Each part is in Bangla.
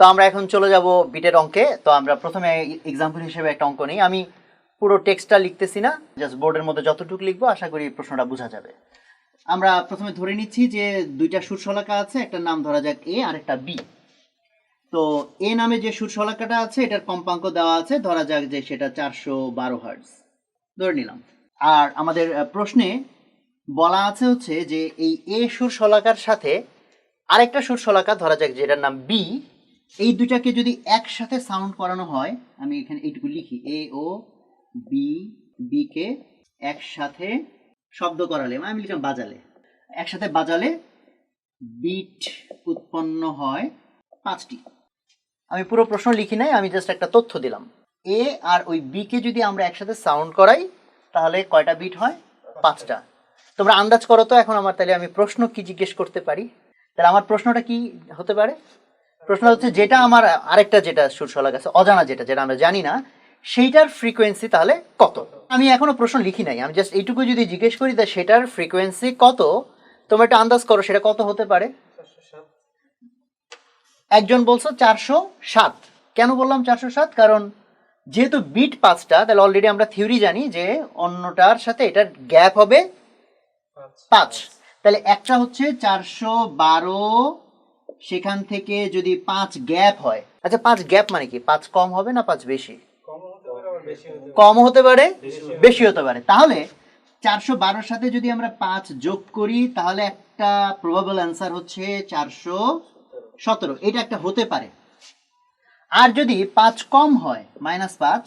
তো আমরা এখন চলে যাব বিটের অঙ্কে। তো আমরা প্রথমে এক্সাম্পল হিসেবে একটা অঙ্ক নিই। আমি পুরো টেক্সটটা লিখতেছি না জাস্ট বোর্ডের মধ্যে যতটুকু লিখব, আশা করি প্রশ্নটা বোঝা যাবে। আমরা প্রথমে ধরে নিচ্ছি যে দুইটা সুরশলাকা আছে, একটা নাম ধরা যাক এ আর একটা বি তো এ নামে যে সুরশলাকাটা আছে, এটার কম্পাঙ্ক দেওয়া আছে, ধরা যাক যে সেটা চারশো বারো হার্টস ধরে নিলাম। আর আমাদের প্রশ্নে বলা আছে হচ্ছে যে এই এ সুর শলাকার সাথে আরেকটা সুর শলাকা ধরা যাক যেটার নাম বি এই দুটাকে যদি একসাথে সাউন্ড করানো হয়, আমি এখানে এইটুকু লিখি এ ও বি বি কে একসাথে শব্দ করালে মানে আমি লিখলাম বাজালে। একসাথে বাজালে বিট উৎপন্ন হয় পাঁচটি। আমি পুরো প্রশ্ন লিখি নাই, আমি জাস্ট একটা তথ্য দিলাম। এ আর ওই বি কে যদি আমরা একসাথে সাউন্ড করাই, তাহলে কয়টা বিট হয়? পাঁচটা। তোমরা আন্দাজ করো তো, এখন আমার তাহলে আমি প্রশ্ন কি জিজ্ঞেস করতে পারি? তাহলে আমার প্রশ্নটা কি হতে পারে? প্রশ্ন হচ্ছে যেটা আমার আরেকটা যেটা সুরশলাক আছে অজানা যেটা যেটা আমরা জানি না সেইটার ফ্রিকোয়েন্সি তাহলে কত? আমি এখনও প্রশ্ন লিখি নাই আমি জাস্ট এইটুকু যদি জিজ্ঞেস করি তা সেটার ফ্রিকোয়েন্সি কত তোমরা একটা আন্দাজ করো সেটা কত হতে পারে। একজন বলছো চারশো সাত। কেন বললাম চারশো সাত? কারণ যেহেতু বিট পাঁচটা তাহলে অলরেডি আমরা থিওরি জানি যে অন্যটার সাথে এটার গ্যাপ হবে পাঁচ। তাহলে একটা হচ্ছে চারশো বারো সেখান থেকে যদি পাঁচ গ্যাপ হয় আচ্ছা পাঁচ গ্যাপ মানে কি? পাঁচ কম হবে না পাঁচ বেশি? কম হতে পারে বেশি হতে পারে। তাহলে চারশো বারোর সাথে যদি আমরা পাঁচ যোগ করি তাহলে একটা প্রবাবল অ্যান্সার হচ্ছে চারশো সতেরো। এটা একটা হতে পারে। আর যদি পাঁচ কম হয় মাইনাস পাঁচ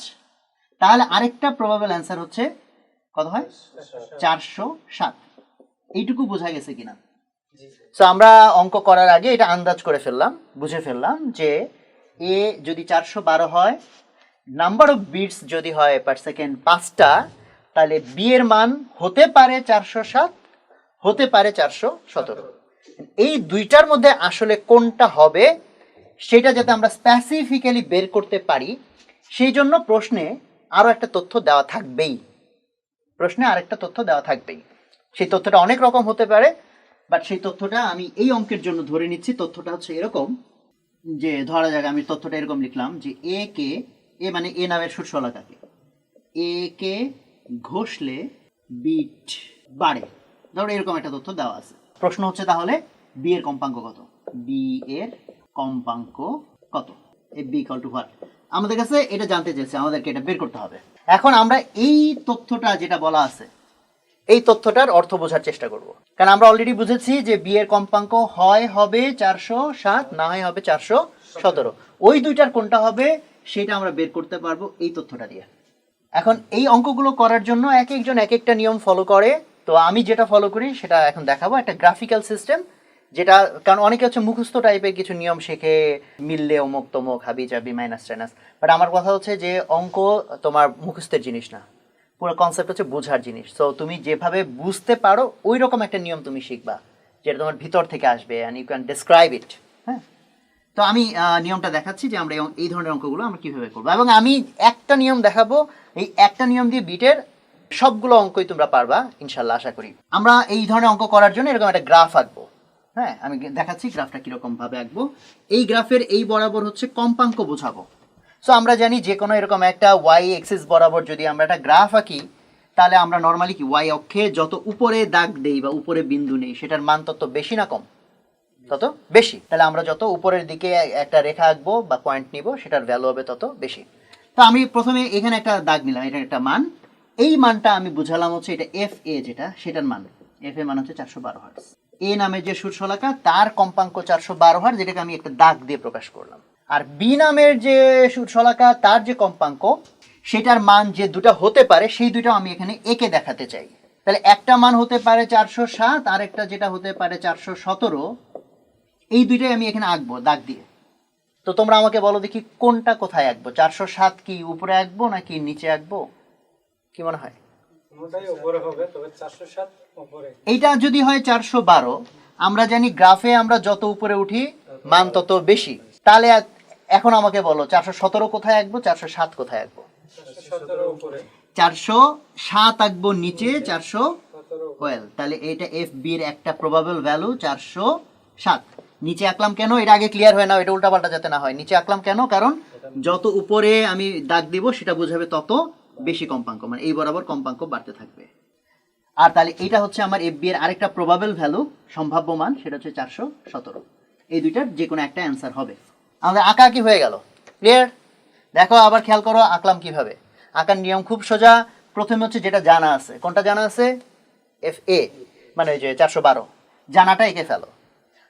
তাহলে আরেকটা প্রবাবল অ্যান্সার হচ্ছে কত হয়? চারশো সাত। এইটুকু বোঝা গেছে কিনা? সো আমরা অঙ্ক করার আগে এটা আন্দাজ করে ফেললাম, বুঝে ফেললাম যে এ যদি চারশো বারো হয় নাম্বার অফ বিটস যদি হয় পার সেকেন্ড পাঁচটা, তাহলে বি এর মান হতে পারে চারশো সাত, হতে পারে চারশো সতেরো। এই দুইটার মধ্যে আসলে কোনটা হবে, সেটা যাতে আমরা স্পেসিফিক্যালি বের করতে পারি, সেই জন্য প্রশ্নে আরও একটা তথ্য দেওয়া থাকবেই। প্রশ্নে আরেকটা তথ্য দেওয়া থাকবেই। সেই তথ্যটা অনেক রকম হতে পারে বাট সেই তথ্যটা আমি এই অঙ্কের জন্য ধরে নিচ্ছি। তথ্যটা হচ্ছে এরকম যে ধরা যাক আমি তথ্যটা এরকম লিখলাম যে এ কে এ মানে এ নামের সুরশলাকাকে এ কে ঘষলে বিট বাড়ে। ধরো এরকম একটা তথ্য দেওয়া আছে। প্রশ্ন হচ্ছে তাহলে বি এর কম্পাঙ্ক কত? বি এর কম্পাঙ্ক কত? A B equal to what আমাদের কাছে এটা জানতে চেয়েছে, আমাদেরকে এটা বের করতে হবে। এখন আমরা এই তথ্যটা যেটা বলা আছে এই তথ্যটার অর্থ বোঝার চেষ্টা করব। কারণ আমরা অলরেডি বুঝেছি যে বি এর কম্পাঙ্ক হয় হবে চারশো সাত, না হয় হবে চারশো সতেরো। ওই দুইটার কোনটা হবে সেটা আমরা বের করতে পারব এই তথ্যটা দিয়ে। এখন এই অঙ্কগুলো করার জন্য এক একজন এক একটা নিয়ম ফলো করে। তো আমি যেটা ফলো করি সেটা এখন দেখাবো। একটা গ্রাফিক্যাল সিস্টেম যেটা কারণ অনেকে হচ্ছে মুখস্থ টাইপের কিছু নিয়ম শেখে, মিললে অমুক তমুক, হাবি চাবি মাইনাস টাইনাস বাট আমার কথা হচ্ছে যে অঙ্ক তোমার মুখস্থের জিনিস না। পুরো কনসেপ্ট হচ্ছে বোঝার জিনিস। সো তুমি যেভাবে বুঝতে পারো ওই রকম একটা নিয়ম তুমি শিখবা, যেটা তোমার ভিতর থেকে আসবে and you can describe it হ্যাঁ? তো আমি নিয়মটা দেখাচ্ছি যে আমরা এই- ধরনের অঙ্কগুলো আমরা কীভাবে করব। এবং আমি একটা নিয়ম দেখাবো, এই একটা নিয়ম দিয়ে বিটের সবগুলো অঙ্কই তোমরা পারবা ইনশাল্লাহ আশা করি। আমরা এই ধরনের অঙ্ক করার জন্য এরকম একটা গ্রাফ আঁকবো হ্যাঁ? আমি দেখাচ্ছি গ্রাফটা কীরকম ভাবে আঁকবো। এই গ্রাফের এই বরাবর হচ্ছে কম্পাঙ্ক বোঝাবো। সো আমরা জানি যে কোনো এরকম একটা ওয়াই এক্সিস বরাবর যদি আমরা একটা গ্রাফ আঁকি, তাহলে আমরা নর্মালি কি ওয়াই অক্ষে যত উপরে দাগ দেই বা উপরে বিন্দু নেই, সেটার মান তত বেশি না কম? তত বেশি। তাহলে আমরা যত উপরের দিকে একটা রেখা আঁকবো বা পয়েন্ট নিব, সেটার ভ্যালু হবে তত বেশি। তো আমি প্রথমে এখানে একটা দাগ নিলাম এটা একটা মান। এই মানটা আমি বুঝালাম হচ্ছে এটা এফ এ যেটা, সেটার মান। এফ এ মান হচ্ছে চারশো বারো হার্স এ নামে যে সুরশলাকা, তার কম্পাঙ্ক চারশো বারো হার যেটাকে আমি একটা দাগ দিয়ে প্রকাশ করলাম। আর বি নামের যে সুরশলাকা তার যে কম্পাঙ্ক সেটার মান যে দুটো হতে পারে সেই দুটো আমি এখানে একে দেখাতে চাই। তাহলে একটা মান হতে পারে চারশো সাত আর একটা যেটা হতে পারে চারশো সতেরো এই দুইটাই আমি এখানে আঁকবো দাগ দিয়ে। তো তোমরা আমাকে বলো দেখি কোনটা কোথায় আঁকবো চারশো সাত কি উপরে আঁকবো নাকি নিচে আঁকবো? কি মনে হয়? এইটা যদি হয় চারশো বারো আমরা জানি গ্রাফে আমরা যত উপরে উঠি মান তত বেশি। তাহলে এখন আমাকে বলো, চারশো সতেরো কোথায় আঁকবো, চারশো সাত কোথায় আঁকবো? চারশো সাত আঁকবো নিচে, চারশো সতেরো ওয়েল তাহলে এটা এফ বির একটা প্রবাবল ভ্যালু চারশো সাত। নিচে আঁকলাম কেন? এটা আগে ক্লিয়ার হয় না, এটা উল্টাপাল্টা যাতে না হয়। নিচে আঁকলাম কেন? কারণ যত উপরে আমি দাগ দিব, সেটা বোঝাবে তত বেশি কম্পাঙ্ক মানে এই বরাবর কম্পাঙ্ক বাড়তে থাকবে। আর তাহলে এটা হচ্ছে আমার এফ এর আরেকটা প্রবাবেল ভ্যালু সম্ভাব্য মান, সেটা হচ্ছে চারশো সতেরো। এই দুইটার যে কোনো একটা অ্যান্সার হবে। আমাদের আঁকা কি হয়ে গেল। ক্লিয়ার দেখো আবার খেয়াল করো আঁকলাম কীভাবে? আঁকার নিয়ম খুব সোজা। প্রথমে হচ্ছে যেটা জানা আছে। কোনটা জানা আছে? এফ এ মানে ওই যে চারশো বারো। জানাটা এঁকে ফেলো।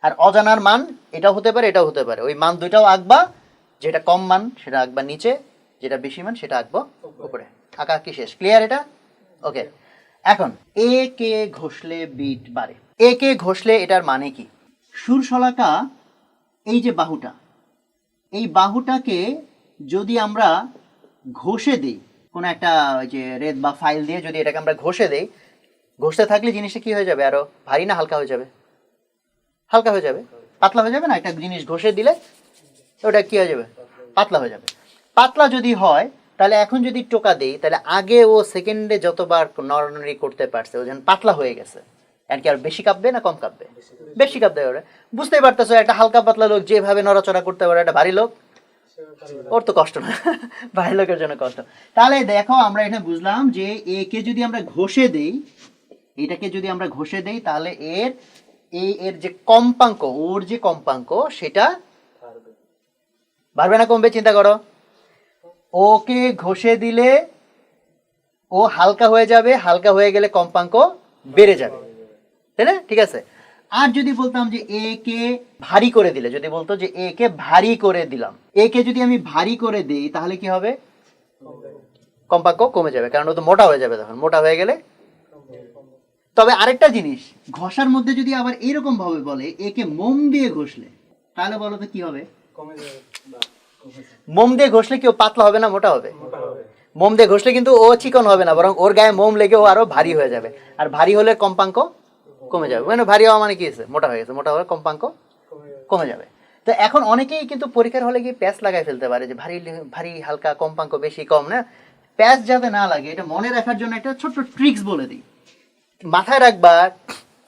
আর অজানার মান এটাও হতে পারে এটাও হতে পারে। ওই মান দুইটাও আঁকবা। যেটা কম মান সেটা আঁকবা নিচে। যেটা বেশি মান সেটা আঁকবো উপরে আঁকা কি শেষ। ক্লিয়ার এটা? ওকে এখন এ কে ঘষলে বিট বাড়ে। এ কে ঘষলে এটার মানে কি? সুর শলাকা এই যে বাহুটা এই বাহুটাকে যদি আমরা ঘষে দিই, কোনো একটা ওই যে রেদ বা ফাইল দিয়ে যদি এটাকে আমরা ঘষে দিই, ঘষতে থাকলে জিনিসটা কি হয়ে যাবে? আরও ভারী না হালকা হয়ে যাবে? হালকা হয়ে যাবে? পাতলা হয়ে যাবে না? একটা জিনিস ঘষে দিলে ওটা কি হয়ে যাবে? পাতলা হয়ে যাবে। পাতলা যদি হয়, তাহলে এখন যদি টোকা দেই, তাহলে আগে ও সেকেন্ডে যতবার নড়ানড়ি করতে পারছে, ও যেন পাতলা হয়ে গেছে। আর কি আর বেশি কাঁপবে না কম কাঁপবে? বেশি কাঁপতে পারে বুঝতেই পারতেছো, একটা হালকা পাতলা লোক যেভাবে নড়াচড়া করতে পারে, একটা ভারী লোক, ওর তো কষ্ট না। ভারী লোকের জন্য কষ্ট। তাহলে দেখো, আমরা এখানে বুঝলাম যে একে যদি আমরা ঘষে দেই, এটাকে যদি আমরা ঘষে দেই, তাহলে এর এই এর যে কম্পাঙ্ক, ওর যে কম্পাঙ্ক, সেটা বাড়বে না কমবে, চিন্তা করো। ওকে ঘষে দিলে ও হালকা হয়ে যাবে, হালকা হয়ে গেলে কম্পাঙ্ক বেড়ে যাবে। তাই না? ঠিক আছে? আর যদি বলতাম যে এ কে ভারী করে দিলে যদি বলতো যে এ কে ভারী করে দিলাম এ কে যদি আমি ভারী করে দিই তাহলে কি হবে? কম্পাঙ্ক কমে যাবে কারণ ও তো মোটা হয়ে যাবে তখন। মোটা হয়ে গেলে তবে আরেকটা জিনিস ঘষার মধ্যে যদি আবার এরকম ভাবে বলে একে মোম দিয়ে ঘষলে তাহলে বলো তো কি হবে? মোম দিয়ে ঘষলে কেউ পাতলা হবে না মোটা হবে? মোটা হবে। মোম দিয়ে ঘষলে কিন্তু ও চিকন হবে না বরং ওর গায়ে মোম লেগে ও আরও ভারী হয়ে যাবে। আর ভারী হলে কম্পাঙ্ক কমে যাবে। মানে ভারী হওয়া মানে কি হয়েছে? মোটা হয়ে গেছে। মোটা হলে কম্পাঙ্ক কমে যাবে। তো এখন অনেকেই কিন্তু পরীক্ষার হলে গিয়ে প্যাচ লাগাই ফেলতে পারে যে ভারী ভারী হালকা কম্পাঙ্ক বেশি কম, না? প্যাচ যাতে না লাগে, এটা মনে রাখার জন্য একটা ছোট্ট ট্রিক্স বলে দিই। মাথায় রাখবা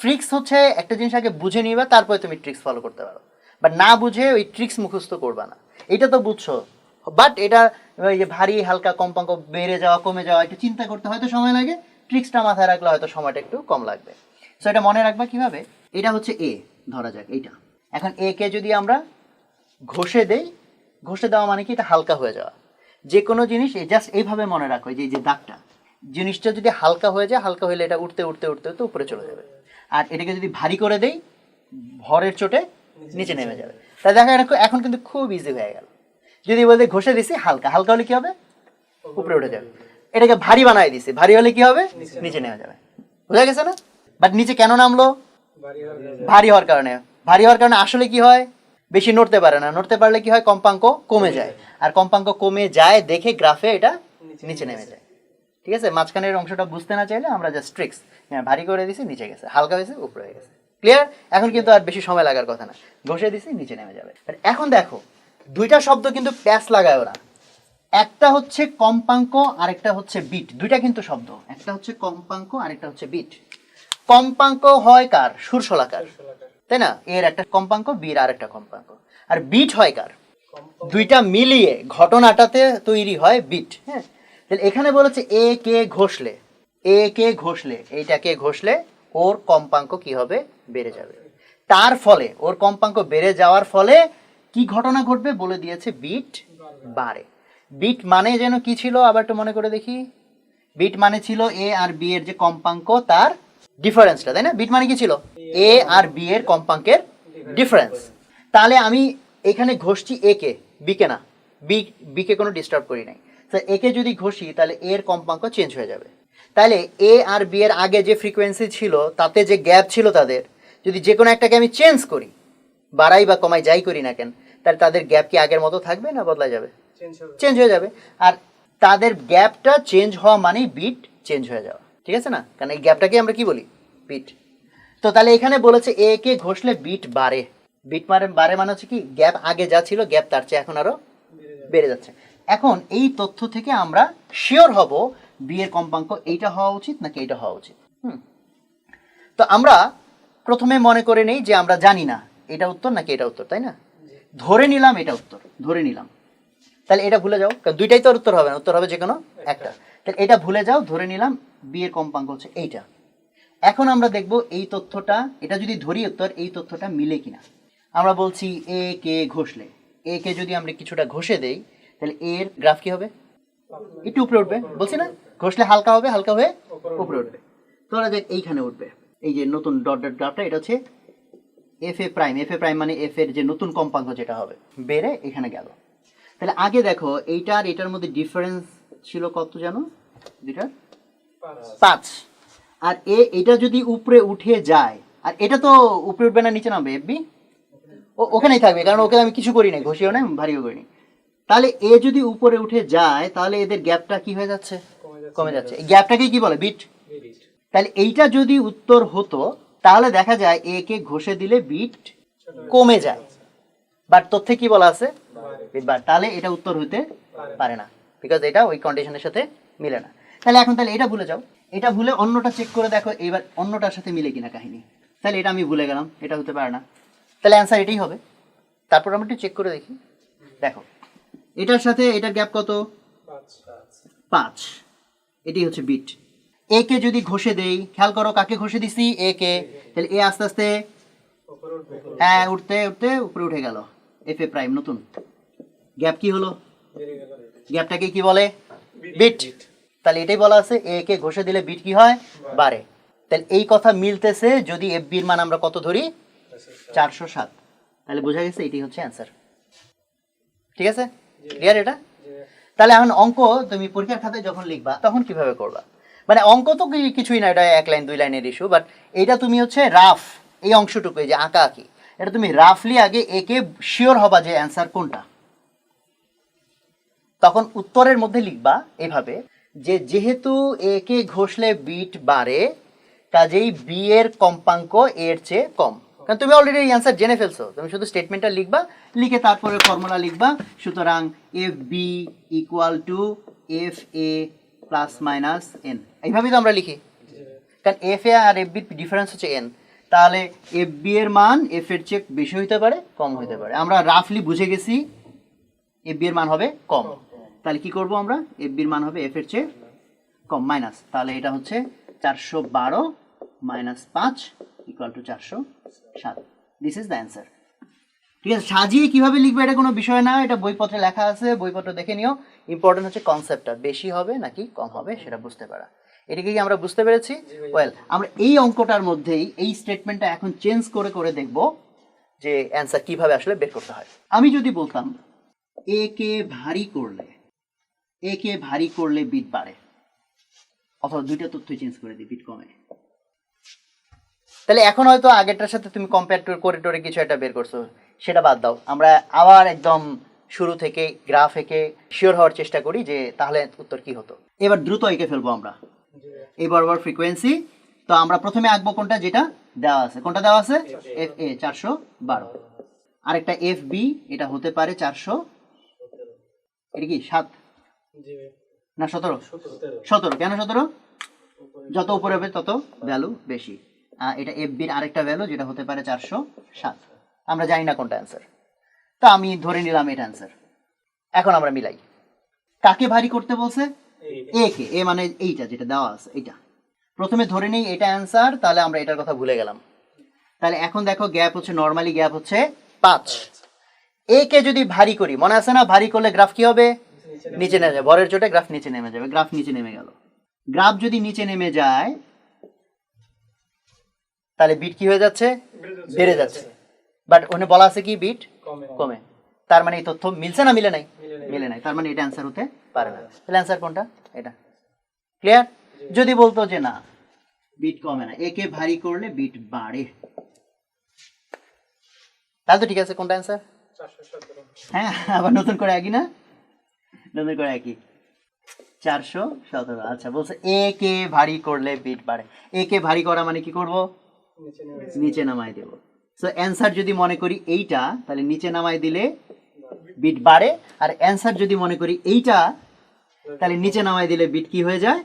ট্রিক্স হচ্ছে একটা জিনিস আগে বুঝে নিবা, তারপরে তুমি ট্রিক্স ফলো করতে পারো। বাট না বুঝে ওই ট্রিক্স মুখস্থ করবা না। এটা তো বুঝছ। বাট এটা ওই যে ভারী, হালকা কম্পাঙ্ক বেড়ে যাওয়া, কমে যাওয়া, একটু চিন্তা করতে হয়তো সময় লাগে। ট্রিক্সটা মাথায় রাখলে হয়তো সময়টা একটু কম লাগবে। সো এটা মনে রাখবা কীভাবে? এটা হচ্ছে এ ধরা যাক এইটা। এখন এ কে যদি আমরা ঘষে দেই ঘষে দেওয়া মানে কি? এটা হালকা হয়ে যাওয়া। যে কোনো জিনিস জাস্ট এইভাবে মনে রাখো যে যে দাগটা। জিনিসটা যদি হালকা হয়ে যায় হালকা হলে এটা উঠতে উঠতে উঠতে উঠতে উপরে চলে যাবে। আর এটাকে যদি ভারী করে দেই ভরের চোটে নিচে নেমে যাবে। তাই দেখা এটা এখন কিন্তু খুব ইজি হয়ে গেল। যদি বলতে ঘষে দিছি হালকা। হালকা হলে কি হবে? উপরে উঠে যাবে। এটাকে ভারী বানাই দিছি। ভারী হলে কি হবে? নিচে নেমে যাবে। বুঝা গেছে না? বাট নিচে কেন নামলো? ভারী হওয়ার কারণে। ভারী হওয়ার কারণে। আসলে কি হয়? বেশি নড়তে পারে না। নড়তে পারলে কি হয়? কম্পাঙ্ক কমে যায়। আর কম্পাঙ্ক কমে যায় দেখে গ্রাফে এটা নিচে নেমে যায়। ঠিক আছে? মাঝখানের অংশটা বুঝতে না চাইলে আমরা জাস্ট ট্রিক্স হ্যাঁ ভারী করে দিছি নিচে গেছে। হালকা হয়েছে উপরে হয়ে গেছে। ক্লিয়ার এখন কিন্তু আর বেশি সময় লাগার কথা না। ঘষে দিছি নিচে নেমে যাবে। আর এখন দেখো দুইটা শব্দ কিন্তু প্যাচ লাগায় ওরা একটা হচ্ছে কম্পাঙ্ক আরেকটা হচ্ছে বিট দুইটা কিন্তু শব্দ। একটা হচ্ছে কম্পাঙ্ক আরেকটা হচ্ছে বিট কম্পাঙ্ক হয় কার? সুরশলাকার তাই না? এর একটা কম্পাঙ্ক বির আর একটা কম্পাঙ্ক। আর বিট হয় কার? দুইটা মিলিয়ে ঘটনাটাতে তৈরি হয় বিট হ্যাঁ? এখানে বলেছে এ কে ঘষলে। এ কে ঘষলে। এইটাকে ঘষলে? ওর কম্পাঙ্ক কি হবে? বেড়ে যাবে। তার ফলে, ওর কম্পাঙ্ক বেড়ে যাওয়ার ফলে কি ঘটনা ঘটবে বলে দিয়েছে বিট বাড়ে বিট মানে যেন কি ছিল? আবার একটু মনে করে দেখি। বিট মানে ছিল এ আর বি এর যে কম্পাঙ্ক, তার ডিফারেন্সটা তাই না? বিট মানে কি ছিল? এ আর বি এর কম্পাঙ্কের ডিফারেন্স তাহলে আমি এখানে ঘষছি এ কে বি কে না। বি বি কে কোনো ডিস্টার্ব করি নাই। এ কে যদি ঘষি তাহলে এ এর কম্পাঙ্ক চেঞ্জ হয়ে যাবে। তাহলে এ আর বি এর আগে যে ফ্রিকোয়েন্সি ছিল তাতে যে গ্যাপ ছিল তাদের যদি যে কোনো একটাকে আমি চেঞ্জ করি বাড়াই বা কমাই যাই করি না কেন তাহলে তাদের গ্যাপ কি আগের মতো থাকবে না বদলা যাবে? চেঞ্জ হয়ে যাবে। আর তাদের গ্যাপটা চেঞ্জ হওয়া মানেই বিট চেঞ্জ হয়ে যাওয়া। ঠিক আছে না? কারণ এই গ্যাপটাকে আমরা কি বলি? বিট তো তাহলে এখানে বলেছে এ কে ঘষলে বিট বাড়ে। বিট মারে বাড়ে মানে হচ্ছে কি গ্যাপ আগে যা ছিল গ্যাপ তার চেয়ে এখন আরও বেড়ে যাচ্ছে। এখন এই তথ্য থেকে আমরা শিওর হব বি এর কম্পাঙ্ক এইটা হওয়া উচিত নাকি এইটা হওয়া উচিত। হুম। তো আমরা প্রথমে মনে করে নেই যে আমরা জানি না এটা উত্তর নাকি এটা উত্তর, তাই না? ধরে নিলাম এটা উত্তর, ধরে নিলাম। তাহলে এটা ভুলে যাও, কারণ দুইটাই তো উত্তর হবে না, উত্তর হবে যে কোনো একটা। তাহলে এটা ভুলে যাও, ধরে নিলাম বি এর কম্পাঙ্ক হচ্ছে এইটা। এখন আমরা দেখব এই তথ্যটা, এটা যদি ধরি উত্তর, এই তথ্যটা মিলে কিনা। আমরা বলছি এ কে ঘষলে। এ কে যদি আমরা কিছুটা ঘষে দেই, তাহলে এর গ্রাফ কি হবে? একটু উপরে উঠবে। বলছি না? ঘষলে হালকা হবে, হালকা হয়ে উপরে উঠবে। ধরা যাক এইখানে উঠবে। এই যে নতুন ডট ডট গ্রাফটা এটা হচ্ছে F A prime F A prime মানে এফ এর যে নতুন কম্পাঙ্ক যেটা হবে। বেড়ে এখানে গেল। তাহলে আগে দেখো এইটা আর এটার মধ্যে ডিফারেন্স ছিল কত জানো? দুইটার পাঁচ। আর এ এটা যদি উপরে উঠে যায় আর এটা তো উপরে উঠবে না নিচে নামবে এফবি ও ওখানেই থাকবে কারণ ওকে আমি কিছু করি নাই ঘষিও না ভারীও করিনি। তাহলে এ যদি উপরে উঠে যায় তাহলে এদের গ্যাপটা কি হয়ে যাচ্ছে? কমে যাচ্ছে গ্যাপটাকে কি বলে? বিট? তাহলে এইটা যদি উত্তর হতো তাহলে দেখা যায় এ কে ঘষে দিলে বিট কমে যায়। বাট তথ্যে কি বলা আছে? তাহলে এটা উত্তর হতে পারে না। বিকজ এটা ওই কন্ডিশনের সাথে মিলে না। তাহলে এখন তাহলে এটা ভুলে যাও। এটা ভুলে অন্যটা চেক করে দেখো, এবার অন্যটার সাথে মিলে কিনা কাহিনী। তাহলে এটা আমি ভুলে গেলাম, এটা হতে পারে না। তাহলে অ্যান্সার এটাই হবে। তারপর আমরা একটু চেক করে দেখি। দেখো, এটার সাথে এটার গ্যাপ কত? পাঁচ। এটি হচ্ছে বিট এ কে যদি ঘষে দেই, খেয়াল করো কাকে ঘষে দিছি? এ কে তাহলে এ আস্তে আস্তে হ্যাঁ উঠতে উঠতে উপরে উঠে গেল। এফ এ প্রাইম নতুন। গ্যাপ কি হলো? গ্যাপটাকে কি বলে? বিট। তাহলে এটাই বলা আছে এ কে ঘষে দিলে বিট কি হয়? বাড়ে। তাহলে এই কথা মিলতেছে যদি এফ বির মান আমরা কত ধরি? চারশো সাত। তাহলে বোঝা গেছে এটি হচ্ছে অ্যান্সার ঠিক আছে? ক্লিয়ার এটা? তাহলে এখন অঙ্ক তুমি পরীক্ষার খাতায় যখন লিখবা, তখন কীভাবে করবা? মানে অঙ্ক তো কিছুই না, এটা এক লাইন, দুই লাইনের ইস্যু বাট এটা তুমি হচ্ছে রাফ এই অংশটুকু যে আঁকা আঁকি। এটা তুমি রাফলি আগে একে শিওর হবা যে অ্যান্সার কোনটা। তখন উত্তরের মধ্যে লিখবা এভাবে, যে যেহেতু একে ঘষলে বিট বাড়ে, কাজেই বি এর কম্পাঙ্ক এর চেয়ে কম। কারণ তুমি অলরেডি অ্যান্সার জেনে ফেলছো। তুমি শুধু স্টেটমেন্টটা লিখবা, লিখে তারপরে ফর্মুলা লিখবা, সুতরাং F B equal to F A plus minus N এইভাবেই তো আমরা লিখি। কারণ এফ এ আর এফ বির ডিফারেন্স হচ্ছে এন তাহলে এফ বি এর মান এফ এর চেয়ে বেশি হইতে পারে, কম হইতে পারে। আমরা রাফলি বুঝে গেছি এফ বি এর মান হবে কম। তাহলে কি করব আমরা? এফ বির মান হবে এফ এর চেয়ে কম মাইনাস তাহলে এটা হচ্ছে চারশো বারো মাইনাস পাঁচ ইকুয়াল টু চারশো সাত। দিস ইজ দ্য অ্যান্সার ঠিক আছে, সাজিয়ে কীভাবে লিখবে এটা কোনো বিষয় না, এটা বইপত্রে লেখা আছে, বইপত্র দেখে নিও। ইম্পর্টেন্ট হচ্ছে কনসেপ্টটা বেশি হবে নাকি কম হবে সেটা বুঝতে পারা। এটাকে কি আমরা বুঝতে পেরেছি? ওয়েল আমরা এই অঙ্কটার মধ্যেই, এই স্টেটমেন্টটা এখন চেঞ্জ করে করে দেখব যে অ্যান্সার কীভাবে আসলে বের করতে হয়। আমি যদি বলতাম এ কে ভারী করলে এ কে ভারী করলে বিট বাড়ে। অথবা দুইটা তথ্য চেঞ্জ করে দিই বিট কমে। তাহলে এখন হয়তো আগেরটার সাথে তুমি কম্পেয়ার করে টোরে কিছু একটা বের করছ। সেটা বাদ দাও। আমরা আবার একদম শুরু থেকে গ্রাফ এঁকে শিওর হওয়ার চেষ্টা করি যে তাহলে উত্তর কি হতো। এবার দ্রুত এঁকে ফেলব আমরা। এই বরাবর ফ্রিকোয়েন্সি তো আমরা প্রথমে আঁকবো কোনটা, যেটা দেওয়া আছে। কোনটা দেওয়া আছে? এফ এ চারশো বারো। আরেকটা এফ বি এটা হতে পারে চারশো। এটা কি? সাত। না সতেরো। সতেরো কেন সতেরো? যত উপরে হবে তত ভ্যালু বেশি। এটা এফ বির আরেকটা ভ্যালু যেটা হতে পারে চারশো সাত আমরা জানি না কোনটা অ্যান্সার তা আমি ধরে নিলাম এটা অ্যান্সার এখন আমরা মিলাই। কাকে ভারী করতে বলছে? এ কে। এ মানে এইটা যেটা দেওয়া আছে এইটা। প্রথমে ধরে নেই এটা অ্যান্সার তাহলে আমরা এটার কথা ভুলে গেলাম। তাহলে এখন দেখো গ্যাপ হচ্ছে নর্মালি গ্যাপ হচ্ছে পাঁচ। এ কে যদি ভারী করি মনে আছে না? ভারী করলে গ্রাফ কি হবে? নিচে নেমে যাবে। বরের চোটে গ্রাফ নিচে নেমে যাবে গ্রাফ নিচে নেমে গেল। গ্রাফ যদি নিচে নেমে যায় তাহলে বিট কি হয়ে যাচ্ছে? বেড়ে যাচ্ছে। বাট ওখানে বলা আছে কি বিট? কমে। কমে। তার মানে এই তথ্য মিলছে না মিলে নাই? মিলে নাই। তার মানে এটা অ্যান্সার হতে পারে না। তাহলে অ্যান্সার কোনটা? এটা। ক্লিয়ার যদি বলতো যে না বিট কমে না। একে ভারী করলে বিট বাড়ে। তাহলে তো ঠিক আছে কোনটা অ্যান্সার হ্যাঁ আবার নতুন করে একই না? নতুন করে একই চারশো সতেরো। আচ্ছা বলছে এ কে ভারী করলে বিট বাড়ে। এ কে ভারী করা মানে কি করব? নিচে নেমে নিচে নামাই দেব। সো অ্যান্সার যদি মনে করি এইটা তাহলে নিচে নামাই দিলে বিট বাড়ে। আর অ্যান্সার যদি মনে করি এইটা তাহলে নিচে নামাই দিলে বিট কি হয়ে যায়?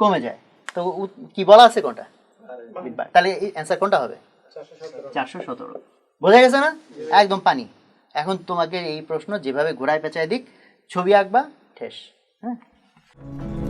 কমে যায়। তো কি বলা আছে কোনটা? বিট বাড়ে। তাহলে এই অ্যান্সার কোনটা হবে? চারশো সতেরো। বোঝা গেছে না? একদম পানি। এখন তোমাকে এই প্রশ্ন যেভাবে ঘোরায় পেঁচায় দিক ছবি আঁকবা? ঠেস। হ্যাঁ।